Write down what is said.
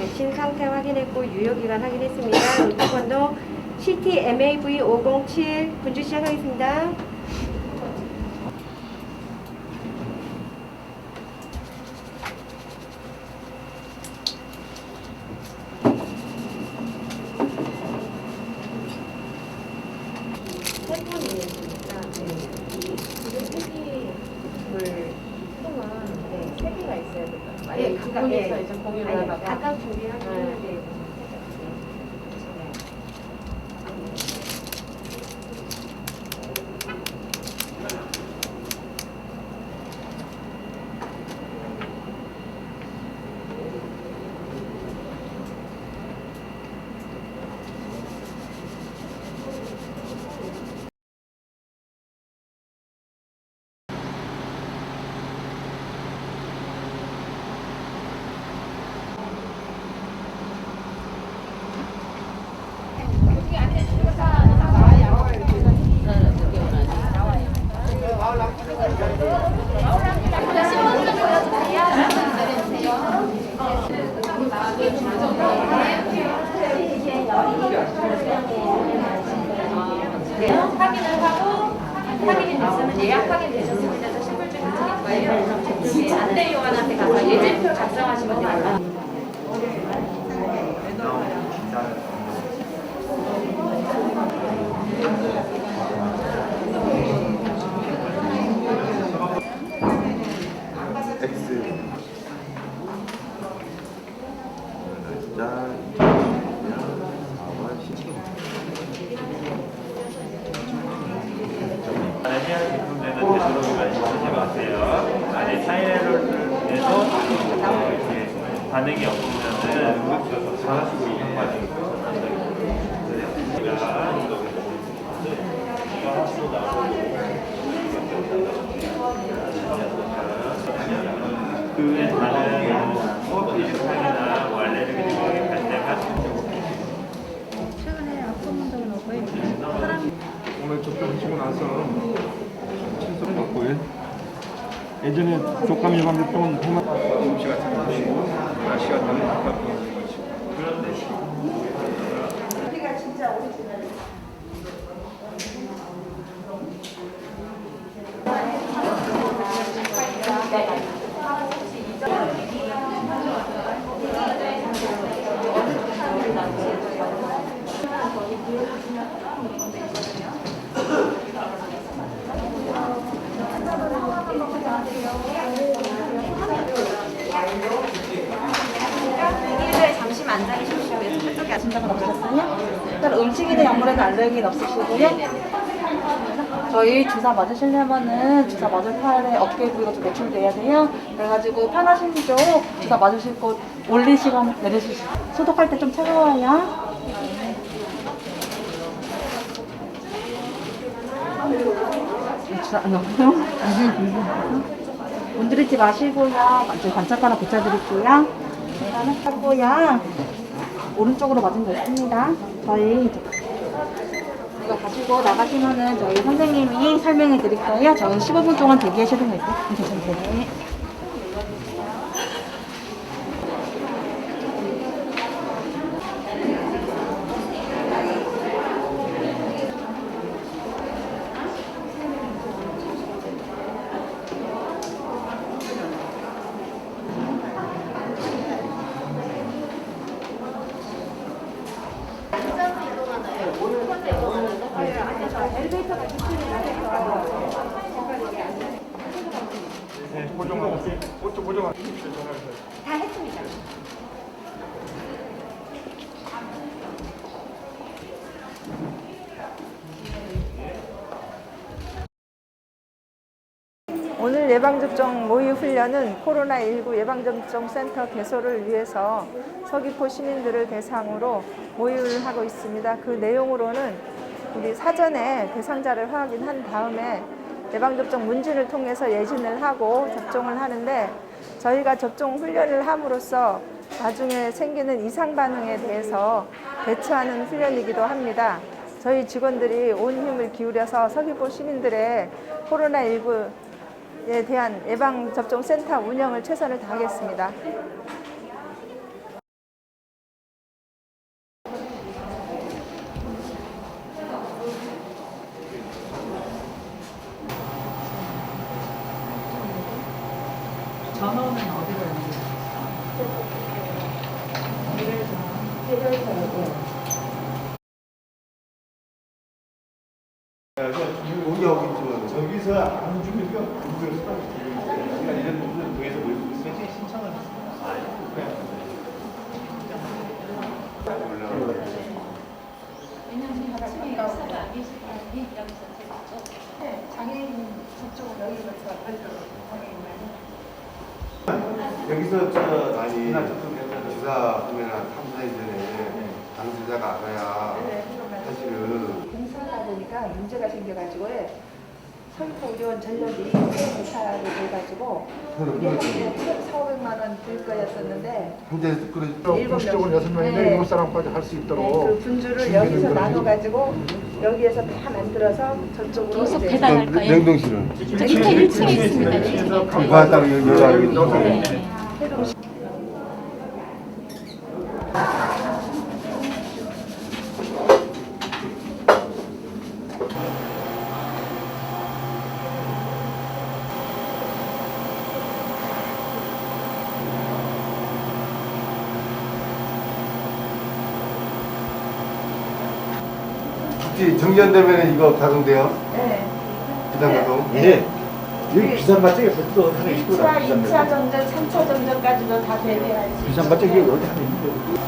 백신 상태 확인했고 유효기간 확인했습니다. 노트번호 CTMAV507 분주 시작하겠습니다. 세 분이니까 지금 폐기 물 통은 네, 세 개가 있어야 돼요. 예, 각각에서 이제 공유를 아니, 하다가. 각각 준비하시면 네. 확인을 하고 확인이 됐으면 예약 확인되셨습니다. 해서 신분증을 드릴 거예요. 여기 안내요원한테 가서 예제표 작성하시면 됩니다. 안에 해양 제품들은 되도록 많이 쓰지 마세요. 안에 타이레놀 내서 어, 이렇게 반응이 없으면은 잘하시고 있는 과정이 그에 다른 호흡 기질이나 뭐 알레르기 등의 발생할 오늘 접종하시고 나서 친서를 받고요. 예전에 독감 예방접종은 정말 음식 같은 거 드시고 날씨가 너무 나빠서 일주일에 잠시만 앉아 계십시오. 적은 없으셨어요? 일단 음식이나 약물에는 알레르기는 없으시고요. 저희 주사 맞으시려면은 주사 맞을 팔에 어깨 부위가 좀 노출돼야 돼요. 그래가지고 편하신 쪽 주사 맞으실 곳 올리시거나 내리시고 소독할 때 좀 차가워요. 주사 안 넣고요. 문드리지 마시고요. 관찰 하나 붙여드릴게요. 네, 하나 하고요. 오른쪽으로 맞은 거 있습니다. 저희 이거 가지고 나가시면은 저희 선생님이 설명해 드릴 거예요. 저는 15분 동안 대기하셔도 돼요. 괜찮으세요? 오늘 예방접종 모의 훈련은 코로나19 예방접종 센터 개소를 위해서 서귀포 시민들을 대상으로 모의를 하고 있습니다. 그 내용으로는 우리 사전에 대상자를 확인한 다음에 예방접종 문진을 통해서 예진을 하고 접종을 하는데 저희가 접종 훈련을 함으로써 나중에 생기는 이상 반응에 대해서 대처하는 훈련이기도 합니다. 저희 직원들이 온 힘을 기울여서 서귀포 시민들의 코로나19에 대한 예방접종센터 운영을 최선을 다하겠습니다. 여기 여기 있지만 저기서 안 주니까 그걸 수당이 그러니까 이런 분들 동에서 모이고 있으면 신청을 여기서 저 아니 주사 하면 탐사 이전에 당사자가 알아야 하다 보니까 문제가 생겨가지고 서귀포 의료원 전력이 공사가 돼가지고 그게 한 4,500만 원 들 거였었는데 현재 그 일곱 공식적으로 명. 여섯 명인데 네. 일곱 사람까지 할수 네, 있도록 그 분주를 여기서 나눠가지고 여기에서 다 만들어서 저쪽으로 계속 이제 배달할까요? 냉동실은 1층에 있습니다. 1층에. 그거 딱 여기 여기 혹시 정전되면 이거 가동돼요? 네. 비상 가동? 예. 여기 비상 발전기 또 하나 있고 2차, 2차 전전, 3차 전전까지도 다 대비할 수 비상 발전기 어디 하나 있는데